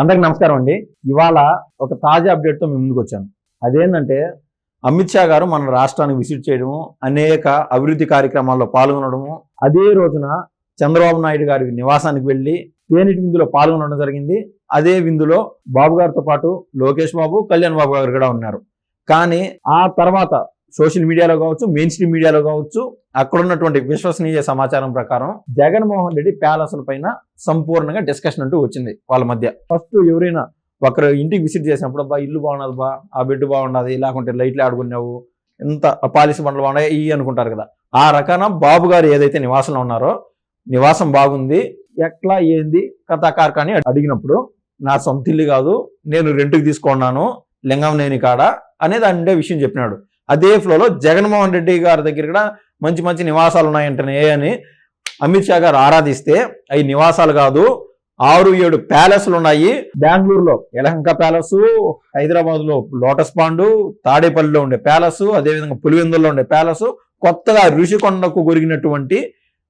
అందరికి నమస్కారం అండి. ఇవాళ ఒక తాజా అప్డేట్తో మేము ముందుకు వచ్చాను అదేంటంటే అమిత్ షా గారు మన రాష్ట్రానికి విజిట్ చేయడము అనేక అభివృద్ధి కార్యక్రమాల్లో పాల్గొనడము అదే రోజున చంద్రబాబు నాయుడు గారి నివాసానికి వెళ్ళి తేనెటి విందులో పాల్గొనడం జరిగింది. అదే విందులో బాబు గారితో పాటు లోకేష్ బాబు కళ్యాణ్ బాబు గారు కూడా ఉన్నారు. కానీ ఆ తర్వాత సోషల్ మీడియాలో కావచ్చు మెయిన్ స్ట్రీమ్ మీడియాలో కావచ్చు అక్కడ ఉన్నటువంటి విశ్వసనీయ సమాచారం ప్రకారం జగన్మోహన్ రెడ్డి ప్యాలెస్ల పైన సంపూర్ణంగా డిస్కషన్ అంటూ వచ్చింది వాళ్ళ మధ్య. ఫస్ట్ ఎవరైనా ఒకరు ఇంటికి విజిట్ చేసినప్పుడు అబ్బా ఇల్లు బాగున్నది బా ఆ బెడ్ బాగున్నది లేకుంటే లైట్లు ఆడుకున్నావు ఎంత పాలిసీ బండ్లు బాగున్నాయి ఇవి అనుకుంటారు కదా. ఆ రకాన బాబు గారు ఏదైతే నివాసంలో ఉన్నారో నివాసం బాగుంది ఎట్లా ఏంది కథాకార్ అని అడిగినప్పుడు నా సొంత ఇల్లు కాదు నేను రెంట్కి తీసుకున్నాను లింగంనేని కాడ అనేది అండే విషయం చెప్పినాడు. అదే ఫ్లోలో జగన్మోహన్ రెడ్డి గారి దగ్గర కూడా మంచి మంచి నివాసాలు ఉన్నాయంటనే అని అమిత్ షా గారు ఆరాధిస్తే అవి నివాసాలు కాదు ఆరు ఏడు ప్యాలెస్లు ఉన్నాయి. బెంగళూరులో యలహంక ప్యాలెస్ హైదరాబాద్లో లోటస్ పాండు తాడేపల్లిలో ఉండే ప్యాలెస్ అదేవిధంగా పులివెందుల్లో ఉండే ప్యాలెస్ కొత్తగా ఋషికొండకు కొరిగినటువంటి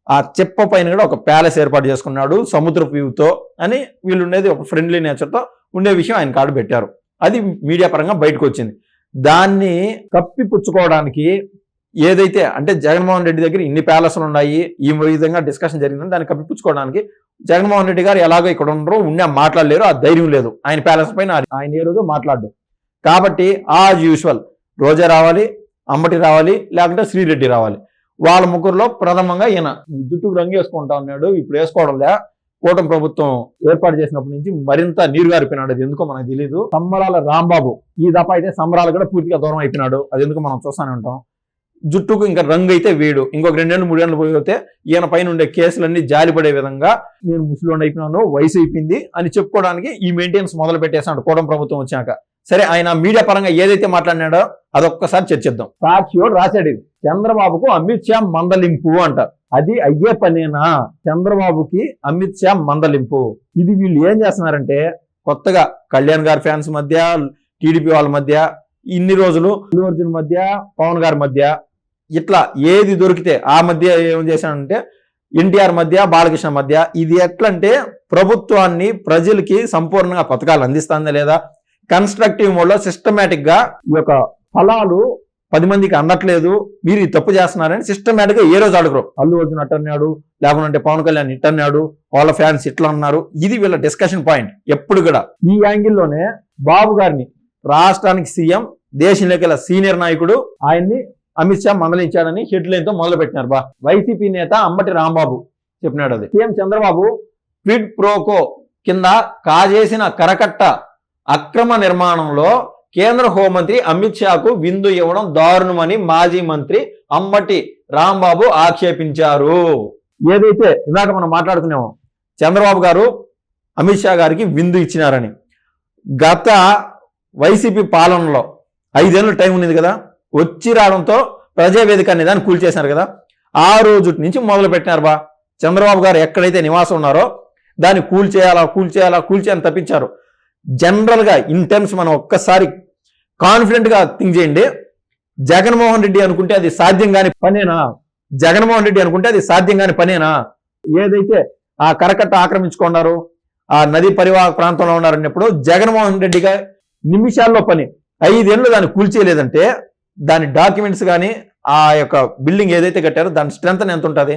ఆ చెప్ప పైన కూడా ఒక ప్యాలెస్ ఏర్పాటు చేసుకున్నాడు సముద్ర వ్యూతో అని వీళ్ళు ఉండేది ఒక ఫ్రెండ్లీ నేచర్తో ఉండే విషయం ఆయన కాడు పెట్టారు. అది మీడియా పరంగా బయటకు వచ్చింది. దాన్ని కప్పిపుచ్చుకోవడానికి ఏదైతే అంటే జగన్మోహన్ రెడ్డి దగ్గర ఇన్ని ప్యాలెస్లు ఉన్నాయి ఈ విధంగా డిస్కషన్ జరిగిందని దాన్ని కప్పిపుచ్చుకోవడానికి జగన్మోహన్ రెడ్డి గారు ఎలాగో ఇక్కడ ఉండరు ఉండే మాట్లాడలేరు ఆ ధైర్యం లేదు. ఆయన ప్యాలెస్ పైన ఆయన ఏ రోజు మాట్లాడు కాబట్టి యాజ్ యూజువల్ రోజా రావాలి అంబటి రావాలి లేకుంటే శ్రీరెడ్డి రావాలి. వాళ్ళ ముగ్గురులో ప్రథమంగా ఈయన జుట్టుకు రంగు వేసుకుంటా ఉన్నాడు ఇప్పుడు వేసుకోవడంలే. కూటమి ప్రభుత్వం ఏర్పాటు చేసినప్పటి నుంచి మరింత నీరు గారిపోయినాడు. అది ఎందుకో మనకు తెలియదు సంబరాల రాంబాబు ఈ దఫా అయితే సంబరాలు కూడా పూర్తిగా దూరం అయిపోయినాడు. అది ఎందుకు మనం చూస్తూనే ఉంటాం. జుట్టుకు ఇంకా రంగు అయితే వేడు. ఇంకొక రెండేళ్ళు మూడేళ్ళు పోతే ఈయన పైన ఉండే కేసులన్నీ జాలిపడే విధంగా నేను ముసలిండి అయిపోయినాను వయసు అయిపోయింది అని చెప్పుకోవడానికి ఈ మెయింటెనెన్స్ మొదలు పెట్టేసాడు కూటమి ప్రభుత్వం వచ్చాక. సరే ఆయన మీడియా పరంగా ఏదైతే మాట్లాడినాడో అదొక్కసారి చర్చిద్దాం. సాక్షియోడు రాశాడు ఇది. చంద్రబాబుకు అమిత్ షా మందలింపు అంటారు. అది అయ్యే పనేనా? చంద్రబాబుకి అమిత్ షా మందలింపు. ఇది వీళ్ళు ఏం చేస్తున్నారంటే కొత్తగా కళ్యాణ్ గారి ఫ్యాన్స్ మధ్య టీడీపీ వాళ్ళ మధ్య ఇన్ని రోజులు అల్లు అర్జున్ మధ్య పవన్ గారి మధ్య ఇట్లా ఏది దొరికితే ఆ మధ్య ఏం చేశానంటే ఎన్టీఆర్ మధ్య బాలకృష్ణ మధ్య ఇది ఎట్లంటే ప్రభుత్వాన్ని ప్రజలకి సంపూర్ణంగా పథకాలు అందిస్తుందా లేదా? కన్స్ట్రక్టివ్ మోడ్లో సిస్టమేటిక్గా ఈ యొక్క ఫలాలు పది మందికి అందట్లేదు మీరు ఈ తప్పు చేస్తున్నారని సిస్టమేటిక్గా ఏ రోజు అడగరు. అల్లు అర్జున్ అట్టన్నాడు లేకుంటే పవన్ కళ్యాణ్ ఇట్టన్నాడు వాళ్ళ ఫ్యాన్స్ ఇట్లా అన్నారు. ఇది వీళ్ళ డిస్కషన్ పాయింట్ ఎప్పుడు కూడా ఈ యాంగిల్లోనే బాబు గారిని రాష్ట్రానికి సీఎం దేశంలోకి సీనియర్ నాయకుడు ఆయన్ని అమిత్ షా మందలించాడని హెడ్లైన్తో మొదలుపెట్టినారు. బా వైసీపీ నేత అంబటి రాంబాబు చెప్పినాడు అది. సీఎం చంద్రబాబు క్విడ్ ప్రోకో కింద కాజేసిన కరకట్ట అక్రమ నిర్మాణంలో కేంద్ర హోంమంత్రి అమిత్ షాకు విందు ఇవ్వడం దారుణమని మాజీ మంత్రి అంబటి రాంబాబు ఆక్షేపించారు. ఏదైతే ఇందాక మనం మాట్లాడుతున్నామో చంద్రబాబు గారు అమిత్ షా గారికి విందు ఇచ్చినారని. గత వైసీపీ పాలనలో ఐదేళ్ళు టైం ఉంది కదా వచ్చి రావడంతో ప్రజావేదిక అనే దాన్ని కూల్చేశారు కదా ఆ రోజు నుంచి మొదలు పెట్టినారు బా. చంద్రబాబు గారు ఎక్కడైతే నివాసం ఉన్నారో దాన్ని కూల్చేయాలా కూల్చేయాలా కూల్చేయాలని తప్పించారు. జనరల్గా ఇన్ టర్మ్స్ మనం ఒక్కసారి కాన్ఫిడెంట్గా థింక్ చేయండి. జగన్మోహన్ రెడ్డి అనుకుంటే అది సాధ్యం కాని పనేనా? జగన్మోహన్ రెడ్డి అనుకుంటే అది సాధ్యం కాని పనేనా? ఏదైతే ఆ కరకట్ట ఆక్రమించుకున్నారు ఆ నదీ పరివాహక ప్రాంతంలో ఉన్నారన్నప్పుడు జగన్మోహన్ రెడ్డిగా నిమిషాల్లో పని ఐదేళ్ళు దాన్ని కూల్చేయలేదంటే దాని డాక్యుమెంట్స్ కానీ ఆ యొక్క బిల్డింగ్ ఏదైతే కట్టారో దాని స్ట్రెంత్ ఎంత ఉంటుంది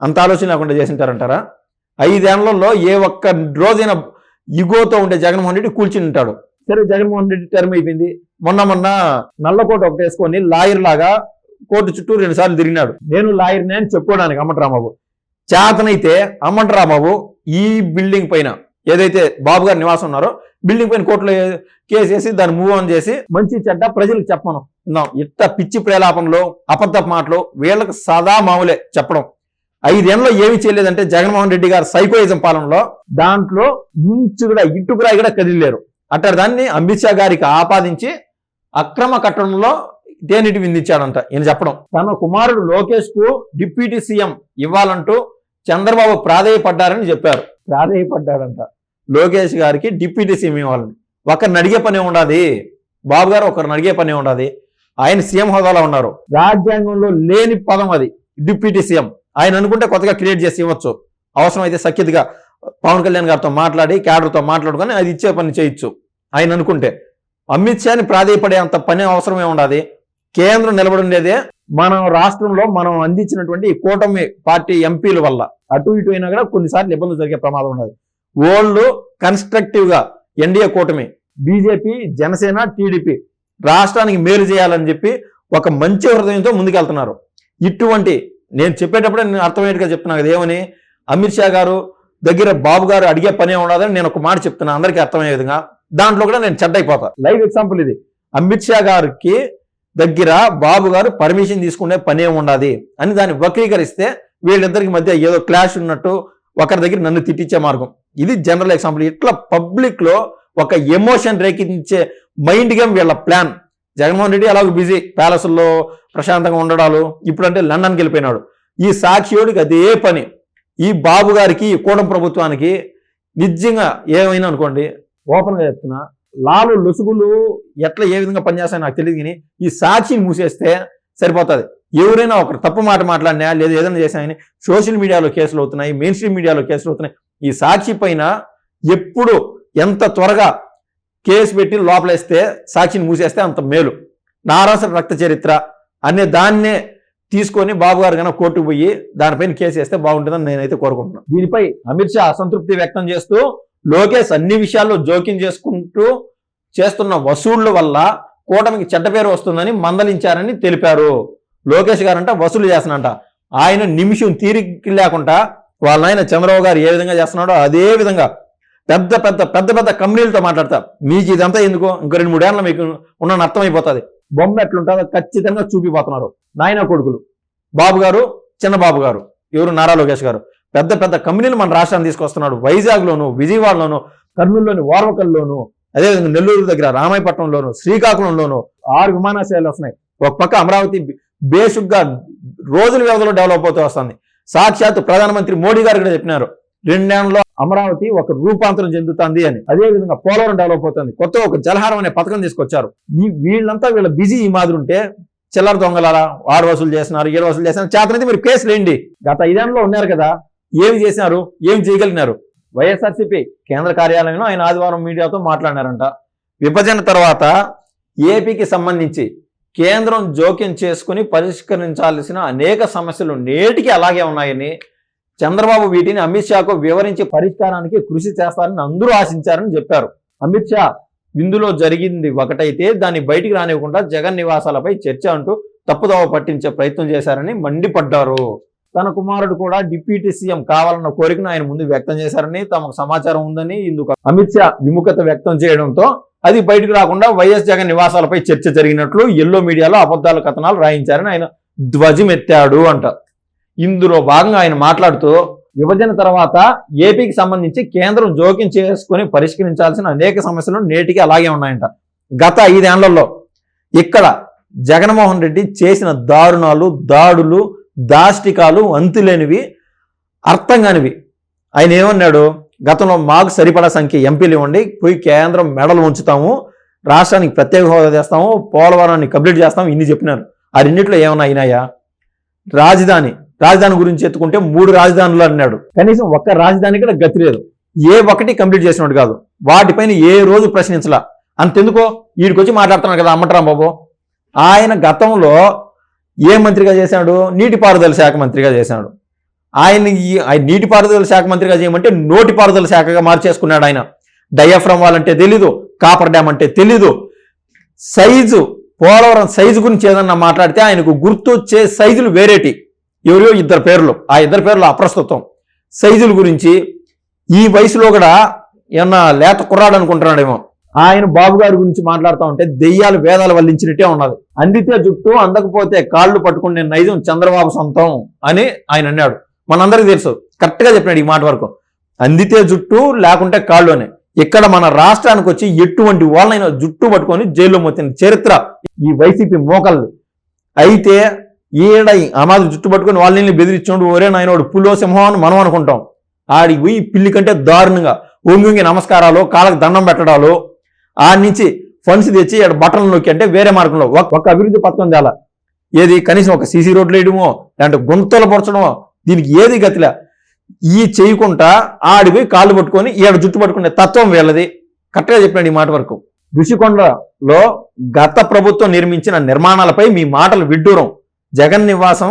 అంత ఆలోచన లేకుండా చేసింటారంటారా? ఐదేళ్ళలో ఏ ఒక్క రోజైనా ఇగోతో ఉండే జగన్మోహన్ రెడ్డి కూల్చుని ఉంటాడు సరే జగన్మోహన్ రెడ్డి టర్మ్ అయిపోయింది. మొన్న మొన్న నల్లకోట ఒకటి వేసుకొని లాయర్ లాగా కోర్టు చుట్టూ రెండు సార్లు తిరిగినాడు. నేను లాయర్నే అని చెప్పుకోవడానికి అమ్మటరాంబాబు చేతనైతే అమ్మంటరాంబాబు ఈ బిల్డింగ్ పైన ఏదైతే బాబు గారు నివాసం ఉన్నారో బిల్డింగ్ పైన కోర్టులో కేసు వేసి దాన్ని మూవ్ ఆన్ చేసి మంచి చెడ్డ ప్రజలకు చెప్పను. ఇట్ట పిచ్చి ప్రేలాపనలో అబద్ధ మాటలు వీళ్ళకి సదా మామూలే చెప్పడం. ఐదేళ్ళలో ఏమి చేయలేదంటే జగన్మోహన్ రెడ్డి గారు సైకోయిజం పాలనలో దాంట్లో ఇంచు కూడా ఇటుకురాయి కూడా కదిలేరు. అట్టాడు దాన్ని అమిత్ షా గారికి ఆపాదించి అక్రమ కట్టడంలో తేనిటి విందించాడంట ఈయన చెప్పడం. తన కుమారుడు లోకేష్కు డిప్యూటీ సీఎం ఇవ్వాలంటూ చంద్రబాబు ప్రాధేయపడ్డారని చెప్పారు. ప్రాధేయపడ్డాడంట. లోకేష్ గారికి డిప్యూటీ సీఎం ఇవ్వాలని. ఒకరిని అడిగే పని ఉండదు. బాబు గారు ఒకరిని అడిగే పని ఉండదు. ఆయన సీఎం హోదాలో ఉన్నారు. రాజ్యాంగంలో లేని పదం అది. Deputy CM. ఆయన అనుకుంటే కొత్తగా క్రియేట్ చేసి ఇవ్వచ్చు. అవసరమైతే సఖ్యతగా పవన్ కళ్యాణ్ గారితో మాట్లాడి క్యాడర్తో మాట్లాడుకొని అది ఇచ్చే పని చేయొచ్చు. ఆయన అనుకుంటే. అమిత్ షాని ప్రాధాయపడే అంత పని అవసరమే ఉండాలి కేంద్రం నిలబడి మనం మన రాష్ట్రంలో మనం అందించినటువంటి కూటమి పార్టీ ఎంపీల వల్ల. అటు ఇటు అయినా కూడా కొన్నిసార్లు ఇబ్బందులు జరిగే ప్రమాదం ఉండదు. ఓల్డ్ కన్స్ట్రక్టివ్గా ఎన్డీఏ కూటమి బీజేపీ జనసేన టీడీపీ రాష్ట్రానికి మేలు చేయాలని చెప్పి ఒక మంచి హృదయంతో ముందుకెళ్తున్నారు. ఇటువంటి నేను చెప్పేటప్పుడే నేను అర్థమయ్యేట్టుగా చెప్తున్నా కదా ఏమని? అమిత్ షా గారు దగ్గర బాబు గారు అడిగే పనే ఉండదని నేను ఒక మాట చెప్తున్నా అందరికీ అర్థమయ్యే విధంగా. దాంట్లో కూడా నేను చెడ్డైపోతా లైవ్ ఎగ్జాంపుల్ ఇది. అమిత్ షా గారికి దగ్గర బాబు గారు పర్మిషన్ తీసుకునే పనే ఉండదు అని దాన్ని వక్రీకరిస్తే వీళ్ళిద్దరికి మధ్య ఏదో క్లాష్ ఉన్నట్టు ఒకరి దగ్గర నన్ను తిట్టించే మార్గం. ఇది జనరల్ ఎగ్జాంపుల్ ఇట్లా పబ్లిక్లో ఒక ఎమోషన్ రేకించే మైండ్ గేమ్ వీళ్ళ ప్లాన్ జగన్మోహన్ రెడ్డి అలాగ బిజీ ప్యాలెస్లో ప్రశాంతంగా ఉండడాలు ఇప్పుడంటే లండన్కి వెళ్ళిపోయినాడు. ఈ సాక్షియోడికి అదే పని. ఈ బాబు గారికి ఈ కూడం ప్రభుత్వానికి నిజంగా ఏమైనా అనుకోండి ఓపెన్గా చెప్తున్నా లాలు లొసుగులు ఎట్లా ఏ విధంగా పనిచేస్తాయో నాకు తెలియదు కానీ ఈ సాక్షిని మూసేస్తే సరిపోతుంది. ఎవరైనా ఒకరు తప్పు మాట మాట్లాడినా లేదా ఏదైనా చేశాయని సోషల్ మీడియాలో కేసులు అవుతున్నాయి మెయిన్ స్ట్రీమ్ మీడియాలో కేసులు అవుతున్నాయి. ఈ సాక్షి పైన ఎప్పుడు ఎంత త్వరగా కేసు పెట్టి లోపలేస్తే సాక్షిని మూసేస్తే అంత మేలు. నారాసర రక్త చరిత్ర అనే దాన్నే తీసుకొని బాబు గారు కనుక కోర్టుకు పోయి దానిపైన కేసు వేస్తే బాగుంటుందని నేనైతే కోరుకుంటున్నాను. దీనిపై అమిత్ షా అసంతృప్తి వ్యక్తం చేస్తూ లోకేష్ అన్ని విషయాల్లో జోక్యం చేసుకుంటూ చేస్తున్న వసూళ్ళ వల్ల కూటమికి చెడ్డ పేరు వస్తుందని మందలించారని తెలిపారు. లోకేష్ గారంట వసూలు చేస్తున్నంట ఆయన నిమిషం తీరిక లేకుండా వాళ్ళ ఆయన చంద్రబాబు గారు ఏ విధంగా చేస్తున్నాడో అదే విధంగా పెద్ద పెద్ద పెద్ద పెద్ద కంపెనీలతో మాట్లాడతా. మీకు ఇదంతా ఎందుకు? ఇంకో రెండు మూడేళ్ళ మీకు ఉన్న అర్థమైపోతుంది. బొమ్మ ఎట్లుంటుందో ఖచ్చితంగా చూపిపోతున్నారు. నాయన కొడుకులు. బాబు గారు చిన్న బాబు గారు. ఎవరు? నారా లోకేష్ గారు. పెద్ద పెద్ద కంపెనీలు మన రాష్ట్రాన్ని తీసుకొస్తున్నాడు. వైజాగ్లోను విజయవాడలోను కర్నూలులోని వార్వకల్లోను అదేవిధంగా నెల్లూరు దగ్గర రామాయపట్నంలోను శ్రీకాకుళంలోను ఆరు విమానాశ్రయాలు వస్తున్నాయి. ఒక పక్క అమరావతి బేసిక్గా రోజుల వ్యవధిలో డెవలప్ అవుతూ వస్తుంది. సాక్షాత్ ప్రధానమంత్రి మోడీ గారు కూడా చెప్పినారు. రెండేళ్ళలో అమరావతి ఒక రూపాంతరం చెందుతుంది అని. అదే విధంగా పోలవరం డెవలప్ అవుతుంది. కొత్త ఒక జలహారం అనే పథకం తీసుకొచ్చారు. ఈ వీళ్ళంతా వీళ్ళ బిజీ ఈ మాదిరి ఉంటే చిల్లర దొంగలారా ఆరు వసూలు చేస్తున్నారు ఏడు వసూలు చేస్తున్నారు. చేతనైతే మీరు కేసులు వేయండి. గత ఐదేళ్ళలో ఉన్నారు కదా ఏమి చేసినారు ఏమి చేయగలిగినారు? వైఎస్ఆర్సీపీ కేంద్ర కార్యాలయంలో ఆయన ఆదివారం మీడియాతో మాట్లాడినారంట. విభజన తర్వాత ఏపీకి సంబంధించి కేంద్రం జోక్యం చేసుకుని పరిష్కరించాల్సిన అనేక సమస్యలు నేటికి అలాగే ఉన్నాయని చంద్రబాబు వీటిని అమిత్ షాకు వివరించి పరిష్కారానికి కృషి చేస్తారని అందరూ ఆశించారని చెప్పారు. అమిత్ షా ఇందులో జరిగింది ఒకటైతే దాన్ని బయటికి రానివ్వకుండా జగన్ నివాసాలపై చర్చ అంటూ తప్పుదోవ పట్టించే ప్రయత్నం చేశారని మండిపడ్డారు. తన కుమారుడు కూడా డిప్యూటీ సీఎం కావాలన్న కోరికను ఆయన ముందు వ్యక్తం చేశారని తమకు సమాచారం ఉందని ఇందుకు అమిత్ షా విముఖత వ్యక్తం చేయడంతో అది బయటకు రాకుండా వైఎస్ జగన్ నివాసాలపై చర్చ జరిగినట్లు ఎల్లో మీడియాలో అబద్ధాల కథనాలు రాయించారని ఆయన ధ్వజమెత్తాడు అంట. ఇందులో భాగంగా ఆయన మాట్లాడుతూ విభజన తర్వాత ఏపీకి సంబంధించి కేంద్రం జోక్యం చేసుకుని పరిష్కరించాల్సిన అనేక సమస్యలు నేటికి అలాగే ఉన్నాయంట. గత ఐదేళ్ళలో ఇక్కడ జగన్మోహన్ రెడ్డి చేసిన దారుణాలు దాడులు దాష్టికాలు అంతులేనివి అర్థం కానివి ఆయన ఏమన్నాడు? గతంలో మాకు సరిపడా సంఖ్య ఎంపీలు ఇవ్వండి పోయి కేంద్రం మెడలు ఉంచుతాము రాష్ట్రానికి ప్రత్యేక హోదా చేస్తాము పోలవరాన్ని కంప్లీట్ చేస్తాము ఇన్ని చెప్పినారు. ఆ రెండిట్లో ఏమన్నా అయినాయా? రాజధాని రాజధాని గురించి ఎత్తుకుంటే మూడు రాజధానులు అన్నాడు. కనీసం ఒక్క రాజధాని కూడా గతి లేదు. ఏ ఒక్కటి కంప్లీట్ చేసినట్టు కాదు. వాటిపైన ఏ రోజు ప్రశ్నించలా. అంతెందుకో? వీడికొచ్చి మాట్లాడుతున్నాడు కదా అమ్మటరాం బాబు. ఆయన గతంలో ఏ మంత్రిగా చేశాడు? నీటిపారుదల శాఖ మంత్రిగా చేశాడు. ఆయన ఈ ఆయన నీటిపారుదల శాఖ మంత్రిగా చేయమంటే నోటిపారుదల శాఖగా మార్చేసుకున్నాడు ఆయన. డయాఫ్రమ్ వాల్ అంటే తెలీదు. కాపర్ డ్యామ్ అంటే తెలీదు. సైజు పోలవరం సైజు గురించి ఏదన్నా మాట్లాడితే ఆయనకు గుర్తొచ్చే సైజులు వేరేటి. ఎవరో ఇద్దరు పేర్లు. ఆ ఇద్దరు పేర్లు అప్రస్తుతం. సైజుల గురించి ఈ వయసులో కూడా ఏమన్నా లేత కుర్రాడు అనుకుంటున్నాడేమో. ఆయన బాబు గారి గురించి మాట్లాడుతూ ఉంటే దెయ్యాలు వేదాలు వల్లించినట్టే ఉన్నది. అందితే జుట్టు అందకపోతే కాళ్ళు పట్టుకునే నైజం చంద్రబాబు సొంతం అని ఆయన అన్నాడు. మనందరికీ తెలుసు. కరెక్ట్గా చెప్పినాడు ఈ మాట వరకు. అందితే జుట్టు లేకుంటే కాళ్ళు అని. ఇక్కడ మన రాష్ట్రానికి వచ్చి ఎటువంటి వాళ్ళైనా జుట్టు పట్టుకొని జైల్లో మొత్తిన చరిత్ర ఈ వైసీపీ మోకల్ది అయితే ఈడ అమాది జుట్టు పట్టుకొని వాళ్ళని బెదిరించోడు ఒరే నాయనోడు పులో సింహం అని మనం అనుకుంటాం. ఆడికి పోయి పిల్లి కంటే దారుణంగా ఒంగి నమస్కారాలు కాళ్ళకు దండం పెట్టడాలు ఆడి నుంచి ఫండ్స్ తెచ్చి ఇక్కడ బట్టలు నొక్కి అంటే వేరే మార్గంలో ఒక ఒక అభివృద్ధి పథకం తేలా. ఏది కనీసం ఒక సీసీ రోడ్లు వేయడమో లేదంటే గుంతలు పొరచడమో దీనికి ఏది గతిలే ఈ చేయకుండా ఆడిపోయి కాళ్ళు పట్టుకొని ఈడ జుట్టు పట్టుకునే తత్వం వీళ్ళది. కరెక్ట్గా చెప్పినాడు ఈ మాట వరకు. ఋషికొండలో గత ప్రభుత్వం నిర్మించిన నిర్మాణాలపై మీ మాటలు విడ్డూరం. జగన్ నివాసం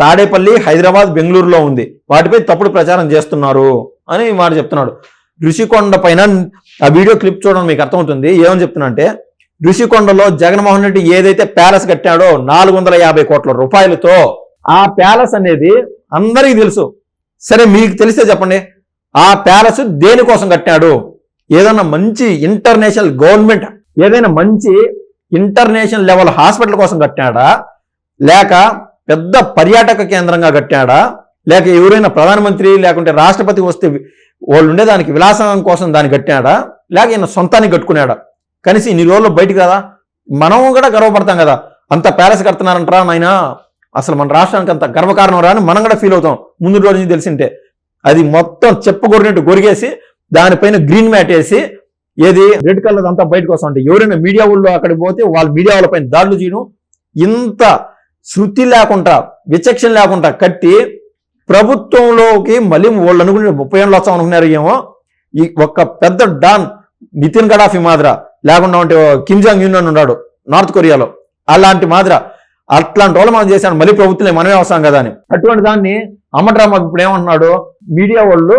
తాడేపల్లి హైదరాబాద్ బెంగళూరులో ఉంది. వాటిపై తప్పుడు ప్రచారం చేస్తున్నారు అని వాడు మాట చెప్తున్నాడు. ఋషికొండ పైన ఆ వీడియో క్లిప్ చూడడం మీకు అర్థమవుతుంది. ఏమని చెప్తున్నా అంటే ఋషికొండలో జగన్మోహన్ రెడ్డి ఏదైతే ప్యాలెస్ కట్టాడో నాలుగు వందల యాభై కోట్ల రూపాయలతో ఆ ప్యాలెస్ అనేది అందరికీ తెలుసు. సరే మీకు తెలిస్తే చెప్పండి. ఆ ప్యాలెస్ దేనికోసం కట్టాడు? ఏదైనా మంచి ఇంటర్నేషనల్ గవర్నమెంట్ ఏదైనా మంచి ఇంటర్నేషనల్ లెవెల్ హాస్పిటల్ కోసం కట్టాడా? లేక పెద్ద పర్యాటక కేంద్రంగా కట్టాడా? లేక ఎవరైనా ప్రధానమంత్రి లేకుంటే రాష్ట్రపతి వస్తే వాళ్ళు ఉండేదానికి విలాసం కోసం దాన్ని కట్టాడా? లేక ఈయన సొంతానికి కట్టుకున్నాడా? కనీసం ఇన్ని రోజుల్లో బయటికి కదా మనం కూడా గర్వపడతాం కదా. అంత ప్యాలెస్ కడుతున్నారంటరా నాయన. అసలు మన రాష్ట్రానికి అంత గర్వకారణం రాని మనం కూడా ఫీల్ అవుతాం. ముందు రోజు నుంచి తెలిసింటే. అది మొత్తం చెప్పగొరినట్టు గొరిగేసి దానిపైన గ్రీన్ మ్యాట్ వేసి ఏది రెడ్ కలర్ అంతా బయటకు వస్తాం అంటే ఎవరైనా మీడియా వాళ్ళు అక్కడికి పోతే వాళ్ళ మీడియా వాళ్ళపైన దాడులు చేయడం ఇంత శృతి లేకుండా విచక్షణ లేకుండా కట్టి ప్రభుత్వంలోకి మళ్ళీ వాళ్ళు అనుకునే ముప్పై ఏళ్ళు వస్తాం అనుకున్నారు ఏమో. ఈ ఒక్క పెద్ద డాన్ నితిన్ గడాఫీ మాదిర లేకుండా ఉంటే కిమ్ జాంగ్ యూన్ అని ఉన్నాడు నార్త్ కొరియాలో. అలాంటి మాదిర అట్లాంటి వాళ్ళు మనం చేశాను మళ్ళీ ప్రభుత్వం మనమే వస్తాం కదా అని. అటువంటి దాన్ని అమ్మటరామ ఇప్పుడు ఏమంటున్నాడు? మీడియా వాళ్ళు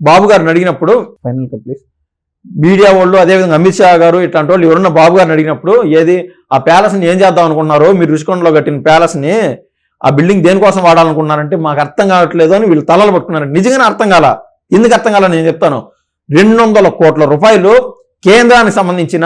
బాబు గారిని అడిగినప్పుడు ఫైనల్ ప్లీజ్ మీడియా వాళ్ళు అదేవిధంగా అమిత్ షా గారు ఇట్లాంటి వాళ్ళు ఎవరన్నా బాబు గారిని అడిగినప్పుడు ఏది ఆ ప్యాలెస్ని ఏం చేద్దాం అనుకున్నారో మీరు రుషికొండలో కట్టిన ప్యాలెస్ని ఆ బిల్డింగ్ దేనికోసం వాడాలనుకున్నారంటే మాకు అర్థం కావట్లేదు అని వీళ్ళు తలలు పట్టుకున్నారు. నిజంగానే అర్థం కాల? ఎందుకు అర్థం కాల నేను చెప్తాను. రెండు వందల కోట్ల రూపాయలు కేంద్రానికి సంబంధించిన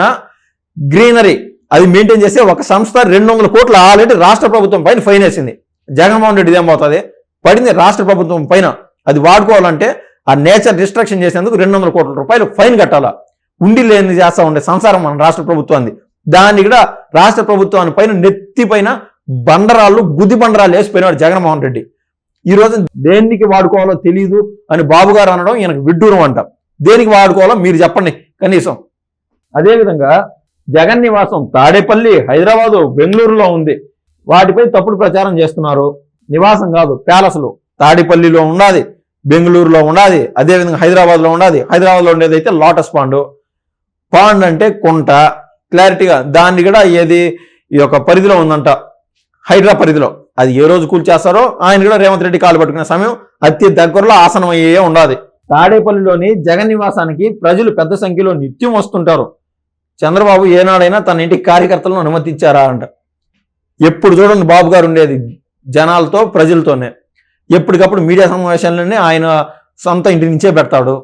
గ్రీనరీ అది మెయింటైన్ చేసే ఒక సంస్థ రెండు వందల కోట్లు ఆల్రెడీ రాష్ట్ర ప్రభుత్వం పైన ఫైన్ వేసింది. జగన్మోహన్ రెడ్డి ఏమవుతుంది పడింది రాష్ట్ర ప్రభుత్వం పైన. అది వాడుకోవాలంటే ఆ నేచర్ డిస్ట్రక్షన్ చేసేందుకు రెండు వందల కోట్ల రూపాయలు ఫైన్ కట్టాలా? ఉండి లేని చేస్తా ఉండే సంసారం మన రాష్ట్ర ప్రభుత్వాన్ని దాన్ని కూడా రాష్ట్ర ప్రభుత్వాన్ని పైన నెత్తి పైన బండరాళ్ళు గుద్ది బండరాలు వేసిపోయినాడు జగన్మోహన్ రెడ్డి. ఈ రోజు దేనికి వాడుకోవాలో తెలియదు అని బాబు గారు అనడం ఈయనకు విడ్డూరం అంట. దేనికి వాడుకోవాలో మీరు చెప్పండి కనీసం. అదేవిధంగా జగన్ నివాసం తాడేపల్లి హైదరాబాదు బెంగళూరులో ఉంది. వాటిపై తప్పుడు ప్రచారం చేస్తున్నారు. నివాసం కాదు ప్యాలెస్లు తాడేపల్లిలో ఉన్నది బెంగళూరులో ఉన్నది అదేవిధంగా హైదరాబాద్లో ఉన్నది హైదరాబాద్లో ఉండేది అయితే లోటస్ పాండు. పాండ్ అంటే కుంట. క్లారిటీగా దాన్ని కూడా ఏది ఈ యొక్క పరిధిలో ఉందంట. హైడ్రా పరిధిలో. అది ఏ రోజు కూల్చేస్తారో ఆయన కూడా రేవంత్ రెడ్డి కాలు పట్టుకునే సమయం అతి దగ్గరలో ఆసనం అయ్యే ఉండాలి తాడేపల్లిలోని జగన్ నివాసానికి ప్రజలు పెద్ద సంఖ్యలో నిత్యం వస్తుంటారు. చంద్రబాబు ఏనాడైనా తన ఇంటి కార్యకర్తలను అనుమతించారా అంట. ఎప్పుడు చూడండి బాబు గారు ఉండేది జనాలతో ప్రజలతోనే. ఎప్పటికప్పుడు మీడియా సమావేశాలనే ఆయన సొంత ఇంటి నుంచే పెడతాడు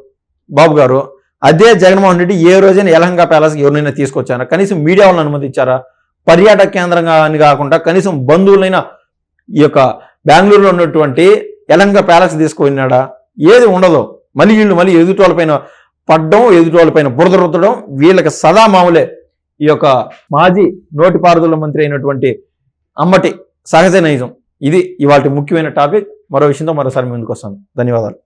బాబు గారు. అదే జగన్మోహన్ రెడ్డి ఏ రోజైనా యలహంక ప్యాలెస్కి ఎవరినైనా తీసుకొచ్చారా? కనీసం మీడియా వాళ్ళని అనుమతించారా? పర్యాటక కేంద్రంగా అని కాకుండా కనీసం బంధువులైన ఈ యొక్క బెంగళూరులో ఉన్నటువంటి యలహంక ప్యాలెస్ తీసుకుపోయినాడా? ఏది ఉండదు. మళ్ళీ వీళ్ళు మళ్ళీ ఎదుటోళ్ళపైన పడ్డం ఎదుటోళ్ళపైన బురద రుద్దడం వీళ్ళకి సదా మామూలే. ఈ యొక్క మాజీ నోటిపారుదల మంత్రి అయినటువంటి అమ్మటి సహజ నైజం. ఇది ఇవాళ ముఖ్యమైన టాపిక్. మరో విషయంతో మరోసారి ముందుకు వస్తాను. ధన్యవాదాలు.